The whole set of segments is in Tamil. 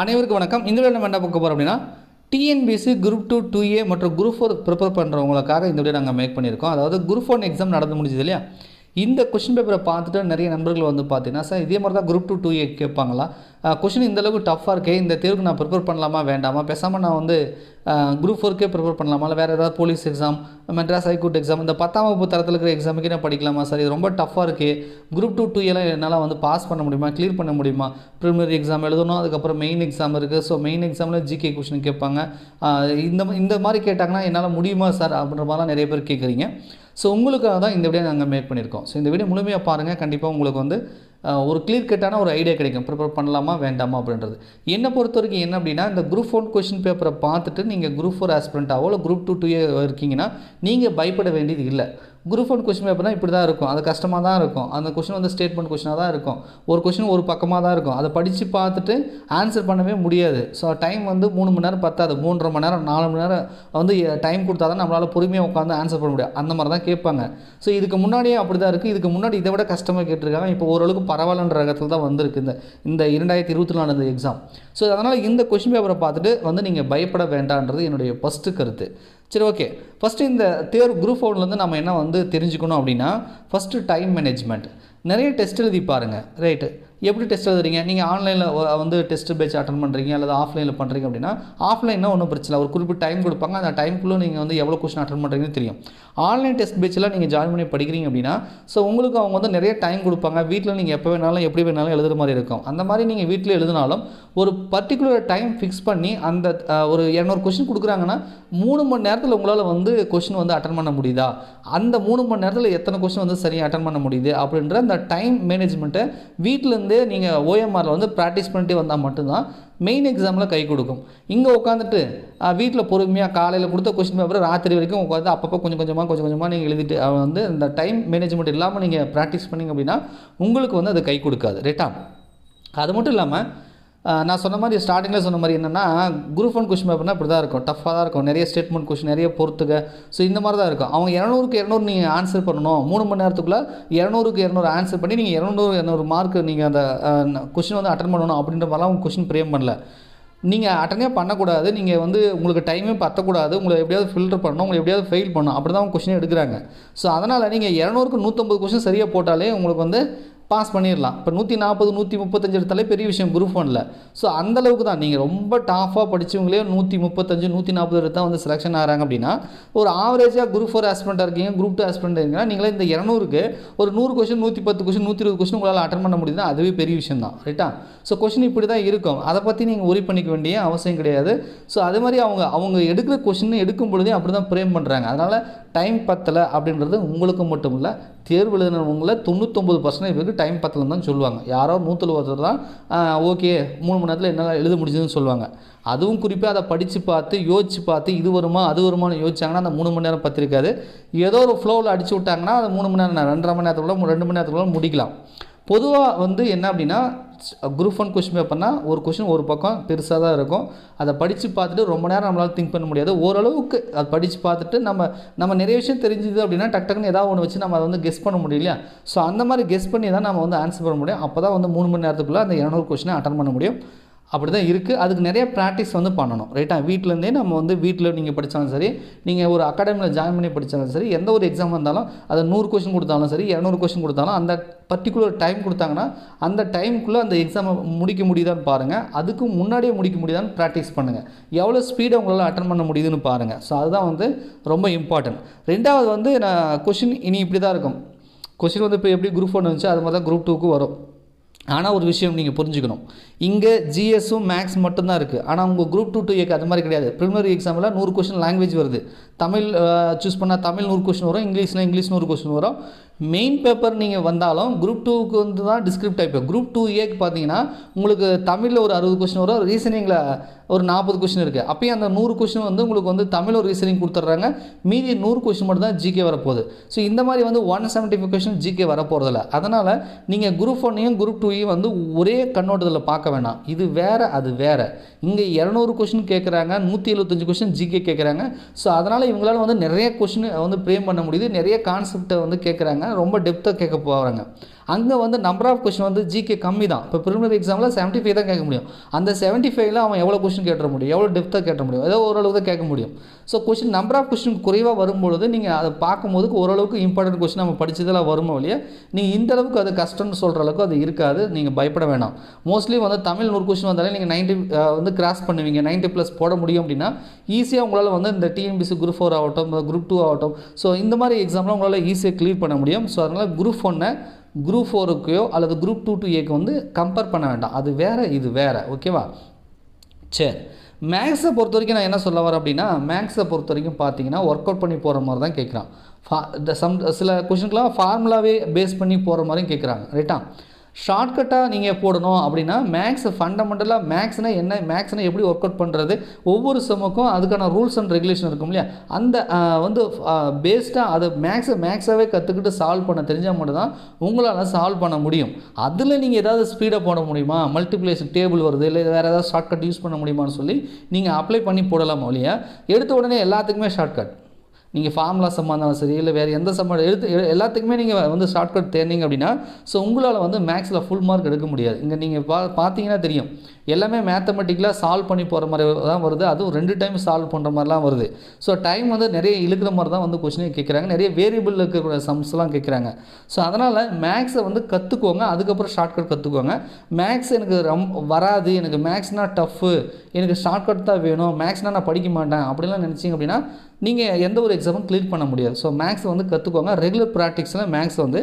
அனைவருக்கும் வணக்கம். இந்த வீடியோ நம்ம என்ன பார்க்க போகிறோம் அப்படின்னா TNPSC group two two A மற்றும் குரூப் ஃபோர் ப்ரிப்பேர் பண்ணுறவங்களுக்காக இந்த வீடியோ நாங்கள் மேக் பண்ணியிருக்கோம். அதாவது குரூப் ஒன் எக்ஸாம் நடந்து முடிஞ்சது இல்லையா? இந்த கொஷின் பேப்பரை பார்த்துட்டு நிறைய நண்பர்கள் வந்து பார்த்தீங்கன்னா சார் இதே மாதிரி தான் குரூப் டூ டூ ஏ கேட்பாங்களா கொஷின் இந்தளவுக்கு டஃப்பாக இருக்கே இந்த தேர்வுக்கு நான் ப்ரிப்பேர் பண்ணலாமா வேண்டாமா? பேசாமல் நான் வந்து குரூப் ஃபோருக்கே ப்ரிப்பேர் பண்ணலாமா? இல்லை வேறு ஏதாவது police exam Madras high court exam இந்த பத்தாம் வகுப்பு தரத்தில் இருக்கிற எக்ஸாமுக்கே நான் படிக்கலாமா சார்? இது ரொம்ப டஃப்பாக இருக்கே. குரூப் டூ டூ எல்லாம் என்னால் வந்து பாஸ் பண்ண முடியுமா? கிளியர் பண்ண முடியுமா? ப்ரிலிமினரி எக்ஸாம் எழுதணும் அதுக்கப்புறம் மெயின் எக்ஸாம் இருக்குது ஸோ மெயின் எக்ஸாமில் ஜிகே கொஷின் கேட்பாங்க. இந்த இந்த மாதிரி கேட்டாங்கன்னா என்னால் முடியுமா சார்? அப்படின்ற மாதிரிலாம் நிறைய பேர் கேட்குறீங்க. ஸோ உங்களுக்காக தான் இந்த வீடியோ நாங்கள் மேக் பண்ணியிருக்கோம். ஸோ இந்த வீடியோ முழுமையாக பாருங்கள் கண்டிப்பாக உங்களுக்கு வந்து ஒரு கிளியர் கட்டான ஒரு ஐடியா கிடைக்கும். ப்ரிப்பேர் பண்ணலாமா வேண்டாமா அப்படின்றது. என்னை பொறுத்த வரைக்கும் என்ன அப்படின்னா இந்த குரூப் ஒன் கொஷின் பேப்பரை பார்த்துட்டு நீங்கள் குரூப் ஃபோர் ஆஸ்பிரண்ட்டாவோ இல்லை குரூப் டூ டூ இருக்கீங்கன்னா நீங்கள் பயப்பட வேண்டியது இல்லை. குரூப் ஒன் கொஷின் பேப்பர்னால் இப்படி தான் இருக்கும். அது கஷ்டமாக தான் இருக்கும். அந்த கொஷின் வந்து ஸ்டேட்மெண்ட் கொஷினாக தான் இருக்கும். ஒரு கொஷின் ஒரு பக்கமாக தான் இருக்கும். அதை படித்து பார்த்துட்டு ஆன்சர் பண்ணவே முடியாது. ஸோ டைம் வந்து மூணு மணி நேரம் பத்தாது. மூன்றரை மணி நேரம் நாலு மணி நேரம் வந்து டைம் கொடுத்தா தான் நம்மளால் பொறுமையாக உட்காந்து ஆன்சர் பண்ண முடியும். அந்த மாதிரி தான் கேட்பாங்க. ஸோ இதுக்கு முன்னாடியே அப்படி தான் இருக்குது இதுக்கு முன்னாடி இதை விட கஷ்டமாக கேட்டிருக்காங்க. இப்போ ஓரளவுக்கு பரவாயில்லன்ற ரகத்தில் தான் வந்திருக்கு இந்த இந்த இரண்டாயிரத்தி இருபத்தி நாலு எக்ஸாம் ஸோ அதனால் இந்த கொஷின் பேப்பரை பார்த்துட்டு வந்து நீங்கள் பயப்பட வேண்டான்றது என்னுடைய ஃபஸ்ட்டு கருத்து. சரி ஓகே ஃபஸ்ட்டு இந்த தேர்வு குரூப் ஒன்லேருந்து நம்ம என்ன வந்து தெரிஞ்சுக்கணும் அப்படின்னா ஃபஸ்ட்டு டைம் மேனேஜ்மெண்ட் நிறைய டெஸ்ட் எழுதி பாருங்கள் ரைட்டு எப்படி டெஸ்ட் எழுதுறீங்க? நீங்கள் ஆன்லைனில் வந்து டெஸ்ட் பேட்ச் அட்டன் பண்ணுறீங்க அல்லது ஆஃப்லைனில் பண்ணுறீங்க அப்படின்னா ஆஃப்லைன்னா ஒன்றும் பிரச்சனை இல்லை. ஒரு குறிப்பிட்ட டைம் கொடுப்பாங்க. அந்த டைமுக்குள்ளே நீங்கள் வந்து எவ்வளோ கொஸ்டின் அட்டன் பண்ணுறீங்கன்னு தெரியும். ஆன்லைன் டெஸ்ட் பேச்செலாம் நீங்கள் ஜாயின் பண்ணி படிக்கிறீங்க அப்படின்னா ஸோ உங்களுக்கு அவங்க வந்து நிறைய டைம் கொடுப்பாங்க. வீட்டில் நீங்கள் எப்போ வேணாலும் எப்படி வேணாலும் எழுதுகிற மாதிரி இருக்கும். அந்த மாதிரி நீங்கள் வீட்டில் எழுதினாலும் ஒரு பர்டிகுலர் டைம் ஃபிக்ஸ் பண்ணி அந்த ஒரு இரநூறு கொஷின் கொடுக்குறாங்கன்னா மூணு மணி நேரத்தில் உங்களால் வந்து கொஷின் வந்து அட்டன் பண்ண முடியுதா? அந்த மூணு மணி நேரத்தில் எத்தனை கொஷின் வந்து சரியாக அட்டன் பண்ண முடியுது? அப்படின்ற அந்த டைம் மேனேஜ்மெண்ட்டை வீட்டிலேருந்தே நீங்கள் ஓஎம்ஆரில் வந்து ப்ராக்டிஸ் பண்ணிட்டு வந்தால் மட்டும்தான் மெயின் எக்ஸாமில் கை கொடுக்கும். இங்கே உட்காந்துட்டு வீட்டில் பொறுமையாக காலையில் கொடுத்த கொஸ்டின் பேப்பர் ராத்திரி வரைக்கும் உட்காந்து அப்பப்போ கொஞ்சம் கொஞ்சமாக கொஞ்சம் கொஞ்சமாக நீங்கள் எழுதிட்டு வந்து இந்த டைம் மேனேஜ்மெண்ட் இல்லாமல் நீங்கள் ப்ராக்டிஸ் பண்ணிங்க அப்படின்னா உங்களுக்கு வந்து அது கை கொடுக்காது ரைட்டா அது மட்டும் இல்லாமல் நான் சொன்ன மாதிரி ஸ்டார்டிங்கில் சொன்ன மாதிரி என்னென்னா குரூப் ஒன் கொஷின் பேப்பர்னா இப்படி தான் இருக்கும். டஃப்பாக தான் இருக்கும். நிறைய ஸ்டேட்மெண்ட் கொஷின் நிறைய பொறுத்துக. ஸோ இந்த மாதிரி தான் இருக்கும். அவங்க இரநூறுக்கு இரநூறு நீங்கள் ஆன்சர் பண்ணணும். மூணு மணி நேரத்துக்குள்ளே இரநூறுக்கு இரநூறு ஆன்சர் பண்ணி நீங்கள் இரநூறு இரநூறு மார்க் நீங்கள் அந்த கொஷின் வந்து அட்டன் பண்ணணும் அப்படின்ற மாதிரிலாம் அவங்க கொஷின் ப்ரேம் பண்ணல. நீங்கள் அட்டனே பண்ணக்கூடாது. நீங்கள் வந்து உங்களுக்கு டைமே பற்றக்கூடாது உங்களை எப்படியாவது ஃபில்டர் பண்ணணும். உங்களை எப்படியாவது ஃபெயில் பண்ணணும். அப்படி தான் அவங்க கொஷின் எடுக்கிறாங்க. ஸோ அதனால் நீங்கள் இரநூறுக்கு நூற்றம்பது கொஷின் சரியாக போட்டாலே உங்களுக்கு வந்து பாஸ் பண்ணிடலாம் இப்போ நூற்றி நாற்பது நூற்றி முப்பத்தஞ்சு எடுத்தாலே பெரிய விஷயம் குரூப் ஒனில் ஸோ அந்தளவுக்கு தான். நீங்கள் ரொம்ப டாஃபாக படித்தவங்களே நூற்றி முப்பத்தஞ்சு நூற்றி நாற்பது எடுத்தால் வந்து செலெக்ஷன் ஆகிறாங்க அப்படின்னா ஒரு ஆவரேஜாக குரூப் ஃபோர் ஆஸ்பெண்டாக இருக்கீங்க குரூப் டூ ஆஸ்பெண்ட் இருக்கீங்கன்னா நீங்களே இந்த இரநூறுக்கு ஒரு நூறு கொஸ்டின் நூற்றி பத்து கொஸ்டின் நூற்றி இருபது கொஸ்டின் உங்களால் அட்டன் பண்ண முடியுதுன்னா அதுவே பெரிய விஷயம் தான். ரைட்டா ஸோ கொஸ்டின் இப்படி தான் இருக்கும். அதை பற்றி நீங்கள் ஒரி பண்ணிக்க வேண்டிய அவசியம் கிடையாது. ஸோ அதே மாதிரி அவங்க அவங்க எடுக்கிற கொஸ்டின் எடுக்கும் பொழுதே அப்படி தான் ப்ரேம் பண்ணுறாங்க அதனால் டைம் பத்தலை அப்படின்றது உங்களுக்கு மட்டும் இல்லை தேர்வு எழுதினவங்கள தொண்ணூத்தொம்பது பர்சன்டேஜ் பேருக்கு டைம் பத்தலன்னு தான் சொல்லுவாங்க. யாரோ நூற்றில் ஒருத்தர் தான் ஓகே மூணு மணி நேரத்தில் என்னால் எழுத முடிஞ்சதுன்னு சொல்லுவாங்க. அதுவும் குறிப்பாக அதை படித்து பார்த்து யோசித்து பார்த்து இது வருமா அது வருமானு யோசிச்சாங்கன்னா அந்த மூணு மணி நேரம் பத்திருக்காது. ஏதோ ஒரு ஃப்ளோவில் அடிச்சு விட்டாங்கன்னா அது மூணு மணி நேரம் ரெண்டரை மணி நேரத்துக்குள்ள ரெண்டு மணி நேரத்துக்குள்ள முடிக்கலாம். பொதுவாக வந்து என்ன அப்படின்னா குரூப் ஒன் கொஸ்டின் பேப்பர்னால் ஒரு கொஸ்டின் ஒரு பக்கம் பெருசாக தான் இருக்கும். அதை படித்து பார்த்துட்டு ரொம்ப நேரம் நம்மளால் திங்க் பண்ண முடியாது. ஓரளவுக்கு அதை படித்து பார்த்துட்டு நம்ம நம்ம நிறைய விஷயம் தெரிஞ்சுது அப்படின்னா டக் டக்குன்னு ஏதாவது ஒன்று வச்சு நம்ம அதை வந்து கெஸ் பண்ண முடியலையா ஸோ அந்த மாதிரி கெஸ் பண்ணி தான் நம்ம வந்து ஆன்சர் பண்ண முடியும். அப்போ தான் வந்து மூணு மணி நேரத்துக்குள்ளே அந்த இரநூறு கொஸ்டினை அட்டன் பண்ண முடியும். அப்படி தான் இருக்குது அதுக்கு நிறைய ப்ராக்டிஸ் வந்து பண்ணணும் ரைட்டா வீட்டிலேருந்தே நம்ம வந்து வீட்டில் நீங்கள் படித்தாலும் சரி நீங்கள் ஒரு அகாடமியில் ஜாயின் பண்ணி படித்தாலும் சரி எந்த ஒரு எக்ஸாம் வந்தாலும் அதை நூறு கொஷின் கொடுத்தாலும் சரி இரநூறு கொஷின் கொடுத்தாலும் அந்த பர்டிகுலர் டைம் கொடுத்தாங்கன்னா அந்த டைமுக்குள்ளே அந்த எக்ஸாமை முடிக்க முடியுதான்னு பாருங்கள் அதுக்கு முன்னாடியே முடிக்க முடியுதான்னு ப்ராக்டிஸ் பண்ணுங்கள் எவ்வளோ ஸ்பீடாக உங்களால் அட்டன் பண்ண முடியுதுன்னு பாருங்கள் ஸோ அதுதான் வந்து ரொம்ப இம்பார்ட்டன்ட் ரெண்டாவது வந்து நான் கொஷின் இனி இப்படி தான் இருக்கும். கொஷின் வந்து இப்போ எப்படி குரூப் ஒன் வந்துச்சு அது மாதிரி தான் குரூப் டூக்கு வரும். ஆனால் ஒரு விஷயம் நீங்கள் புரிஞ்சுக்கணும். இங்கே ஜிஎஸும் மேக்ஸ் மட்டும்தான் இருக்குது ஆனால் உங்கள் குரூப் டூ டூ ஏக்கு அது மாதிரி கிடையாது. ப்ரிலிமினரி எக்ஸாமில் நூறு கொஸ்டின் லாங்குவேஜ் வருது. தமிழ் சூஸ் பண்ணால் தமிழ் நூறு கொஸ்டின் வரும் இங்கிலீஷில் இங்கிலீஷ் நூறு கொஸ்டின் வரும். மெயின் பேப்பர் நீங்கள் வந்தாலும் குரூப் டூவுக்கு வந்து தான் டிஸ்கிரிப்ட் டைப் குரூப் டூ ஏக்கு பார்த்தீங்கன்னா உங்களுக்கு தமிழில் ஒரு அறுபது கொஸ்டின் வரும் ரீசனிங்கில் ஒரு நாற்பது கொஸ்டின் இருக்குது அப்போயும் அந்த நூறு கொஸ்டின் வந்து உங்களுக்கு வந்து தமிழ் ஒரு ரீசனிங் கொடுத்துட்றாங்க. மீதி நூறு கொஸ்டின் மட்டும் தான் ஜிகே வரப்போகுது. ஸோ இந்த மாதிரி வந்து one seventy five question GK வரப்போகிறதில்ல அதனால் நீங்கள் குரூப் ஒன்னையும் குரூப் டூவையும் வந்து ஒரே கண்ணோட்டத்தில் பார்க்க வேணாம். இது வேறு அது வேறு. இங்கே இரநூறு கொஸ்டின் கேட்குறாங்க நூற்றி எழுபத்தஞ்சு கொஸ்டின் ஜிகே கேட்குறாங்க ஸோ அதனால் இவங்களால வந்து நிறைய கொஷின் வந்து ப்ரேம் பண்ண முடியுது. நிறைய கான்செப்டை வந்து கேட்குறாங்க ரொம்ப டெப்த்தாக கேட்க போகிறாங்க அங்கே வந்து நம்பர் ஆஃப் கொஷின் வந்து ஜிகே கம்மி தான் இப்போ ப்ரிலிமினரி எக்ஸாமில் செவன்ட்டி ஃபைவ் தான் கேட்க முடியும். அந்த செவன்ட்டி ஃபைவ்ல அவன் எவ்வளோ கொஷின் கேட்ட முடியும்? எவ்வளோ டெப்த்தாக கேட்ட முடியும்? ஏதோ ஓரளவு தான் கேட்க முடியும். So question number of question குறைவாக வரும்பொழுது நீங்கள் அதை பார்க்கும்போது ஓரளவுக்கு இம்பார்ட்டன்ட் கொஷின் நம்ம படித்ததெல்லாம் வருமோ இல்லையா? நீங்கள் இந்த அளவுக்கு அது கஷ்டம்னு சொல்கிற அளவுக்கு அது இருக்காது. நீங்கள் பயப்பட வேண்டாம் மோஸ்ட்லி வந்து தமிழ் நூறு கொஷின் வந்தாலே நீங்கள் நைன்ட்டி வந்து கிராஸ் பண்ணுவீங்க. நைன்ட்டி ப்ளஸ் போட முடியும் அப்படின்னா ஈஸியாக உங்களால் வந்து இந்த டிஎன்பிசி குரூப் ஃபோர் ஆகட்டும் குரூப் டூ ஆகட்டும். ஸோ இந்த மாதிரி எக்ஸாம்லாம் உங்களால் ஈஸியாக கிளியர் பண்ண முடியும். ஸோ அதனால் குரூப் ஒன்னை குரூப் ஃபோருக்கையோ அல்லது குரூப் டூ டு ஏக்கு வந்து கம்பேர் பண்ண வேண்டாம். அது வேறு இது வேறு. ஓகேவா சரி. மேக்ஸை பொறுத்த வரைக்கும் நான் என்ன சொல்ல வரேன் அப்படின்னா மேக்ஸை பொறுத்த வரைக்கும் பார்த்தீங்கன்னா ஒர்க் அவுட் பண்ணி போகிற மாதிரி தான் கேட்குறான். ஃபா இந்த சம் சில கொஷினுக்குலாம் ஃபார்முலாவே பேஸ் பண்ணி போகிற மாதிரியும் கேட்குறாங்க ரைட்டா ஷார்ட்கட்டாக நீங்கள் போடணும் அப்படின்னா மேக்ஸ் ஃபண்டமெண்டலாக மேக்ஸ்னால் என்ன மேக்ஸ்னால் எப்படி ஒர்க் அவுட் பண்ணுறது ஒவ்வொரு செம்முக்கும் அதுக்கான ரூல்ஸ் அண்ட் ரெகுலேஷன் இருக்கும் இல்லையா? அந்த வந்து பேஸ்டாக அதை மேக்ஸை மேக்ஸாகவே கற்றுக்கிட்டு சால்வ் பண்ண தெரிஞ்சால் மட்டும்தான் உங்களால் சால்வ் பண்ண முடியும். அதில் நீங்கள் ஏதாவது ஸ்பீடாக போட முடியுமா? மல்டிப்ளேஷன் டேபிள் வருது இல்லை வேறு ஏதாவது ஷார்ட்கட் யூஸ் பண்ண முடியுமான்னு சொல்லி நீங்கள் அப்ளை பண்ணி போடலாம் இல்லையா எடுத்த உடனே எல்லாத்துக்குமே ஷார்ட்கட் நீங்கள் ஃபார்முலா சம்மாக இருந்தாலும் சரி இல்லை வேறு எந்த சம்மா எடுத்து எல்லாத்துக்குமே நீங்கள் வந்து ஷார்ட்கட் தேர்ந்தீங்க அப்படின்னா ஸோ உங்களால் வந்து மேக்ஸில் ஃபுல் மார்க் எடுக்க முடியாது. இங்கே நீங்கள் பா பார்த்தீங்கன்னா தெரியும். எல்லாமே மேத்தமெட்டிக்கலாக சால்வ் பண்ணி போகிற மாதிரி தான் வருது. அதுவும் ரெண்டு டைம் சால்வ் பண்ணுற மாதிரிலாம் வருது. ஸோ டைம் வந்து நிறைய இழுக்கிற மாதிரி தான் வந்து கொஸ்டினே கேட்குறாங்க நிறைய வேரியபிள் இருக்கக்கூடிய சம்ஸ்லாம் கேட்குறாங்க ஸோ அதனால் மேக்ஸை வந்து கற்றுக்குவோங்க அதுக்கப்புறம் ஷார்ட்கட் கற்றுக்குவாங்க மேக்ஸ் எனக்கு ரொம்ப வராது. எனக்கு மேக்ஸ்னால் டஃப்பு எனக்கு ஷார்ட்கட் தான் வேணும். மேக்ஸ்னால் நான் படிக்க மாட்டேன். அப்படிலாம் நினச்சிங்க அப்படின்னா நீங்கள் எந்த ஒரு எக்ஸாமும் கிளியர் பண்ண முடியாது. ஸோ மேக்ஸ் வந்து கற்றுக்கோங்க ரெகுலர் ப்ராக்டிக்ஸில் மேக்ஸ் வந்து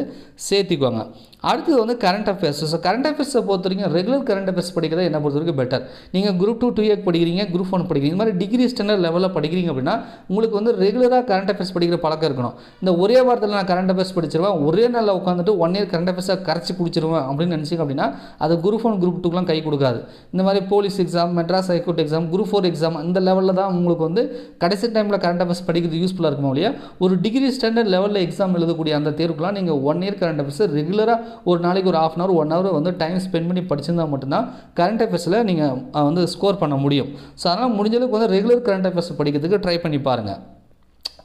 சேர்த்திக்கோங்க. அடுத்தது வந்து கரண்ட் அஃபேர்ஸ் ஸோ கரண்ட் அஃபேர்ஸை பொறுத்த வரைக்கும் ரெகுலர் கரண்ட் அஃபேர்ஸ் படிக்கிறது என்ன பொறுத்த வரைக்கும் பெட்டர் நீங்கள் குரூப் டூ டூ ஏக் படிக்கிறீங்க குரூப் ஒன் படிக்கிறீங்க. இந்த மாதிரி டிகிரி ஸ்டாண்டர்ட் லெவலில் படிக்கிறீங்க அப்படின்னா உங்களுக்கு வந்து ரெகுலராக கரண்ட் அஃபேர்ஸ் படிக்கிற பழக்கம் இருக்கணும். இந்த ஒரே வாரத்தில் நான் கரண்ட் அஃபேர்ஸ் படிச்சிருவேன். ஒரே நாளில் உட்காந்துட்டு ஒன் இயர் கரண்ட் அஃபேர்ஸை கரைச்சி குடிச்சிருவேன் அப்படின்னு நினச்சிங்க அப்படின்னா அது குரூப் ஒன் குரூப் டூக்கெலாம் கை கொடுக்காது. இந்த மாதிரி police exam Madras high court exam group four exam இந்த லெவலில் தான் உங்களுக்கு வந்து கடைசி டைமில் கரண்ட் அஃபேர்ஸ் படிக்கிறது யூஸ்ஃபுல்லாக இருக்குமா இல்லையா ஒரு டிகிரி ஸ்டாண்டர்ட் லெவலில் எக்ஸாம் எழுதக்கூடிய அந்த தேர்வுக்குலாம் நீங்கள் ஒன் இயர் கரண்ட் அஃபேர்ஸ் ரெகுலராக ஒரு நாளைக்கு ஒரு half an hour one hour வந்து டைம் ஸ்பெண்ட் பண்ணி படிச்சிருந்தால் மட்டும்தான் கரண்ட் அஃபேர்ஸில் நீங்கள் வந்து ஸ்கோர் பண்ண முடியும். ஸோ அதனால் முடிஞ்சளவுக்கு வந்து ரெகுலர் கரண்ட் அஃபேர்ஸ் படிக்கிறதுக்கு ட்ரை பண்ணி பாருங்கள்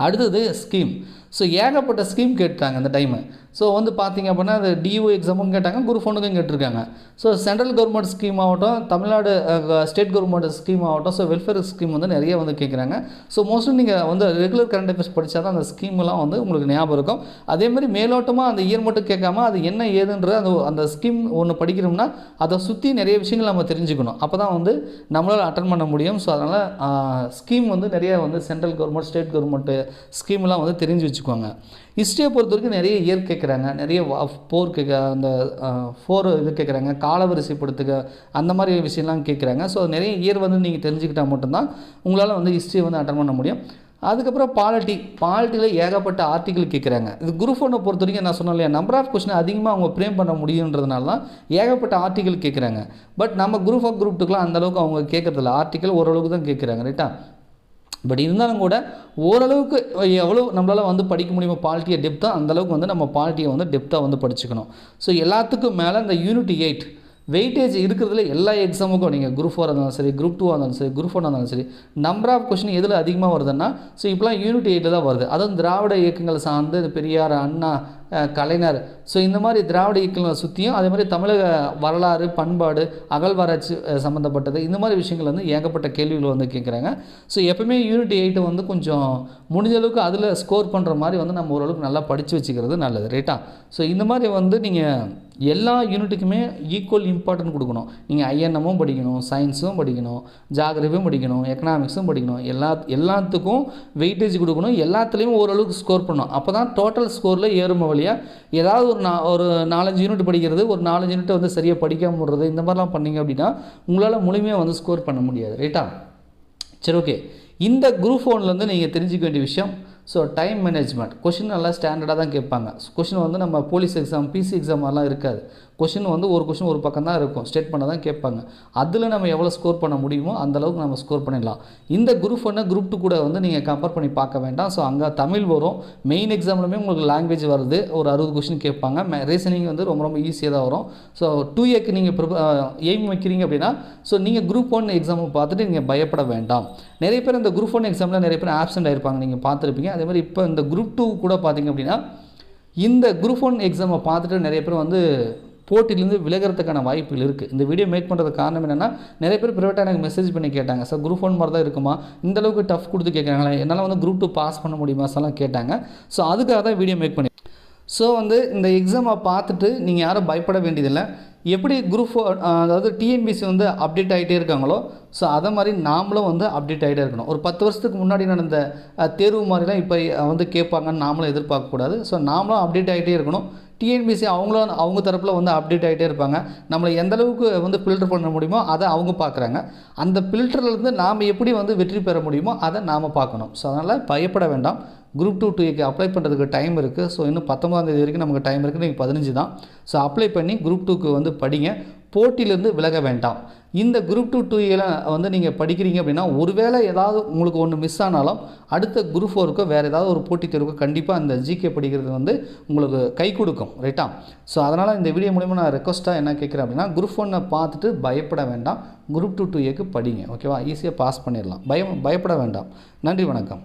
அடுத்தது ஸ்கீம் ஸோ ஏகப்பட்ட ஸ்கீம் கேட்டாங்க அந்த டைமு ஸோ வந்து பார்த்தீங்க அப்படின்னா அது டிஓ எக்ஸாமும் கேட்டாங்க குரூப் ஒன்றுக்கும் கேட்டிருக்காங்க. ஸோ சென்ட்ரல் கவர்மெண்ட் ஸ்கீம் ஆகட்டும் தமிழ்நாடு ஸ்டேட் கவர்மெண்ட் ஸ்கீம் ஆகட்டும் ஸோ வெல்ஃபேர் ஸ்கீம் வந்து நிறைய வந்து கேட்குறாங்க ஸோ மோஸ்ட்லி நீங்கள் வந்து ரெகுலர் கரண்ட் அஃபேர்ஸ் படித்தா தான் அந்த ஸ்கீம்லாம் வந்து உங்களுக்கு ஞாபகம் இருக்கும். அதேமாதிரி மேலோட்டமாக அந்த இயர் மட்டும் கேட்காம அது என்ன ஏதுன்ற அந்த அந்த ஸ்கீம் ஒன்று படிக்கிறோம்னா அதை சுற்றி நிறைய விஷயங்கள் நம்ம தெரிஞ்சுக்கணும். அப்போ தான் வந்து நம்மளால் அட்டன் பண்ண முடியும். ஸோ அதனால் ஸ்கீம் வந்து நிறைய வந்து சென்ட்ரல் கவர்மெண்ட் ஸ்டேட் கவர்மெண்ட்டு ஸ்கீம்லாம் வந்து தெரிஞ்சு வச்சுக்கோங்க ஹிஸ்ட்ரியை பொறுத்த வரைக்கும் நிறைய இயர் கேட்குறாங்க நிறைய போர் கேட்க அந்த ஃபோர் இது கேட்குறாங்க காலவரிசைப்படுத்துக அந்த மாதிரி விஷயம்லாம் கேட்குறாங்க ஸோ நிறைய இயர் வந்து நீங்கள் தெரிஞ்சுக்கிட்டால் மட்டும்தான் உங்களால் வந்து ஹிஸ்ட்ரியை வந்து அட்டன் பண்ண முடியும். அதுக்கப்புறம் பாலிட்டி பாலிட்டியில் ஏகப்பட்ட ஆர்டிக்கல் கேட்குறாங்க இது குரூப் ஒன்றை பொறுத்த வரைக்கும் நான் சொன்னேன் இல்லையா நம்பர் ஆஃப் கொஸ்டின் அதிகமாக அவங்க ஃப்ரேம் பண்ண முடியுன்றதுனால தான் ஏகப்பட்ட ஆர்டிக்கல் கேட்குறாங்க பட் நம்ம குரூப் ஆஃப் குரூப் டூக்கெலாம் அந்தளவுக்கு அவங்க கேட்குறதில்ல ஆர்டிக்கல் ஓரளவுக்கு தான் கேட்குறாங்க ரைட்டா பட் இருந்தாலும் கூட ஓரளவுக்கு எவ்வளோ நம்மளால் வந்து படிக்க முடியுமோ பாலிட்டியை டெப்த்தாக அந்தளவுக்கு வந்து நம்ம பாலிட்டியை வந்து டெப்த்தாக வந்து படிச்சுக்கணும். ஸோ எல்லாத்துக்கும் மேலே இந்த யூனிட் எயிட் வெயிட்டேஜ் இருக்கிறதுல எல்லா எக்ஸாமுக்கும் நீங்கள் குரூப் ஃபோராக இருந்தாலும் சரி குரூப் டூவாக இருந்தாலும் சரி குரூப் ஒன்னாக இருந்தாலும் சரி நம்பர் ஆஃப் கொஸ்டின் எதில் அதிகமாக வருதுன்னா ஸோ இப்போலாம் யூனிட் எயிட்டில் தான் வருது. அதுவும் திராவிட இயக்கங்கள் சார்ந்து இந்த பெரியார் அண்ணா கலைஞர் ஸோ இந்த மாதிரி திராவிட இயக்கங்களை சுற்றியும் அதே மாதிரி தமிழக வரலாறு பண்பாடு அகழ்வாராய்ச்சி சம்மந்தப்பட்டது இந்த மாதிரி விஷயங்கள் வந்து ஏகப்பட்ட கேள்விகள் வந்து கேட்குறாங்க. ஸோ எப்பவுமே யூனிட் எயிட்டை வந்து கொஞ்சம் முடிஞ்ச அளவுக்கு அதில் ஸ்கோர் பண்ணுற மாதிரி வந்து நம்ம ஓரளவுக்கு நல்லா படித்து வச்சுக்கிறது நல்லது ரைட்டா ஸோ இந்த மாதிரி வந்து நீங்கள் எல்லா யூனிட்டுக்குமே ஈக்குவல் இம்பார்ட்டன்ட் கொடுக்கணும். நீங்கள் ஐஎன்எம்மும் படிக்கணும் சயின்ஸும் படிக்கணும் ஜாகிரபியும் படிக்கணும் எக்கனாமிக்ஸும் படிக்கணும். எல்லா எல்லாத்துக்கும் வெயிட்டேஜ் கொடுக்கணும். எல்லாத்துலேயும் ஓரளவுக்கு ஸ்கோர் பண்ணணும். அப்போ தான் டோட்டல் ஸ்கோரில் ஏறும் வழியாக ஏதாவது ஒரு நா ஒரு நாலஞ்சு யூனிட் படிக்கிறது ஒரு நாலஞ்சு யூனிட் வந்து சரியாக படிக்காம விடுறது இந்த மாதிரிலாம் பண்ணீங்க அப்படின்னா உங்களால் முழுமையாக வந்து ஸ்கோர் பண்ண முடியாது. ரைட்டா சரி ஓகே இந்த குரூப் ஒன்லேருந்து நீங்கள் தெரிஞ்சுக்க வேண்டிய விஷயம் ஸோ டைம் மேனேஜ்மெண்ட் கொஷின் நல்லா ஸ்டாண்டர்டாக தான் கேட்பாங்க. கொஷின் வந்து நம்ம போலீஸ் எக்ஸாம் பிசி எக்ஸாம் மாதிரிலாம் இருக்காது. கொஷின் வந்து ஒரு கொஷின் ஒரு பக்கம் தான் இருக்கும். ஸ்டேட் பண்ண தான் கேட்பாங்க. அதில் நம்ம எவ்வளோ ஸ்கோர் பண்ண முடியுமோ அந்த அளவுக்கு நம்ம ஸ்கோர் பண்ணிடலாம். இந்த குரூப் ஒன்று குரூப் டூ கூட வந்து நீங்கள் கம்பேர் பண்ணி பார்க்க வேண்டாம். ஸோ அங்கே தமிழ் வரும். மெயின் எக்ஸாம்லுமே உங்களுக்கு லாங்குவேஜ் வருது. ஒரு அறுபது கொஷின் கேட்பாங்க. ரீசனிங் வந்து ரொம்ப ரொம்ப ஈஸியாக தான் வரும். ஸோ டூ ஏக்கு நீங்கள் எய்ம் வைக்கிறீங்க அப்படின்னா ஸோ நீங்கள் குரூப் ஒன் எக்ஸாமை பார்த்துட்டு நீங்கள் பயப்பட வேண்டாம். நிறைய பேர் இந்த குரூப் ஒன் எக்ஸாமில் நிறைய பேர் ஆப்சென்ட் ஆயிருப்பாங்க. நீங்கள் பார்த்துருப்பீங்க. அதே மாதிரி இப்போ இந்த குரூப் டூ கூட பார்த்தீங்க அப்படின்னா இந்த குரூப் ஒன் எக்ஸாமை பார்த்துட்டு நிறைய பேர் வந்து போட்டியிலேருந்து விலகிறதுக்கான வாய்ப்புகள் இருக்குது இந்த வீடியோ மேக் பண்ணுறது காரணம் என்னென்னா நிறைய பேர் ப்ரைவேட்டாக எனக்கு மெசேஜ் பண்ணி கேட்டாங்க. சார் குரூப் ஒன் மாதிரி தான் இருக்குமா? இந்த அளவுக்கு டஃப் கொடுத்து கேட்குறாங்களே என்னால் வந்து குரூப் டூ பாஸ் பண்ண முடியுமா சார்லாம் கேட்டாங்க. ஸோ அதுக்காக தான் வீடியோ மேக் பண்ணி ஸோ வந்து இந்த எக்ஸாமை பார்த்துட்டு நீங்கள் யாரும் பயப்பட வேண்டியதில்லை. எப்படி குரூப் அதாவது டிஎன்பிசி வந்து அப்டேட் ஆகிட்டே இருக்காங்களோ ஸோ அதை மாதிரி நாமளும் வந்து அப்டேட் ஆகிட்டே இருக்கணும். ஒரு பத்து வருஷத்துக்கு முன்னாடி நடந்த தேர்வு மாதிரிலாம் இப்போ வந்து கேட்பாங்கன்னு நாமளும் எதிர்பார்க்கக்கூடாது. ஸோ நாமளும் அப்டேட் ஆகிட்டே இருக்கணும். டிஎன்பிசி அவங்களும் அவங்க தரப்பில் வந்து அப்டேட் ஆகிட்டே இருப்பாங்க. நம்மளை எந்த அளவுக்கு வந்து ஃபில்டர் பண்ண முடியுமோ அதை அவங்க பார்க்குறாங்க அந்த ஃபில்டர்லேருந்து நாம் எப்படி வந்து வெற்றி பெற முடியுமோ அதை நாம் பார்க்கணும். ஸோ அதனால் பயப்பட வேண்டாம். குரூப் டூ டூக்கு அப்ளை பண்ணுறதுக்கு டைம் இருக்குது ஸோ இன்னும் பத்தொம்பதாந்தேதி வரைக்கும் நமக்கு டைம் இருக்குது. நீங்கள் பதினஞ்சு தான். ஸோ அப்ளை பண்ணி குரூப் டூக்கு வந்து படிங்க. போட்டியிலேருந்து விலக வேண்டாம். இந்த குரூப் டூ டூ வந்து நீங்கள் படிக்கிறீங்க அப்படின்னா ஒருவேளை ஏதாவது உங்களுக்கு ஒன்று மிஸ் ஆனாலும் அடுத்த குரூப் ஃபோருக்கோ வேறு ஏதாவது ஒரு போட்டித் தேர்வுக்கோ கண்டிப்பாக அந்த ஜிகே படிக்கிறது வந்து உங்களுக்கு கை கொடுக்கும். ரைட்டா ஸோ அதனால் இந்த வீடியோ மூலிமா நான் ரெக்வஸ்ட்டாக என்ன கேட்குறேன் அப்படின்னா குரூப் ஒன்னை பார்த்துட்டு பயப்பட வேண்டாம். குரூப் டூ டூ ஏக்கு படிங்க. ஓகேவா ஈஸியாக பாஸ் பண்ணிடலாம். பயம் பயப்பட வேண்டாம். நன்றி வணக்கம்.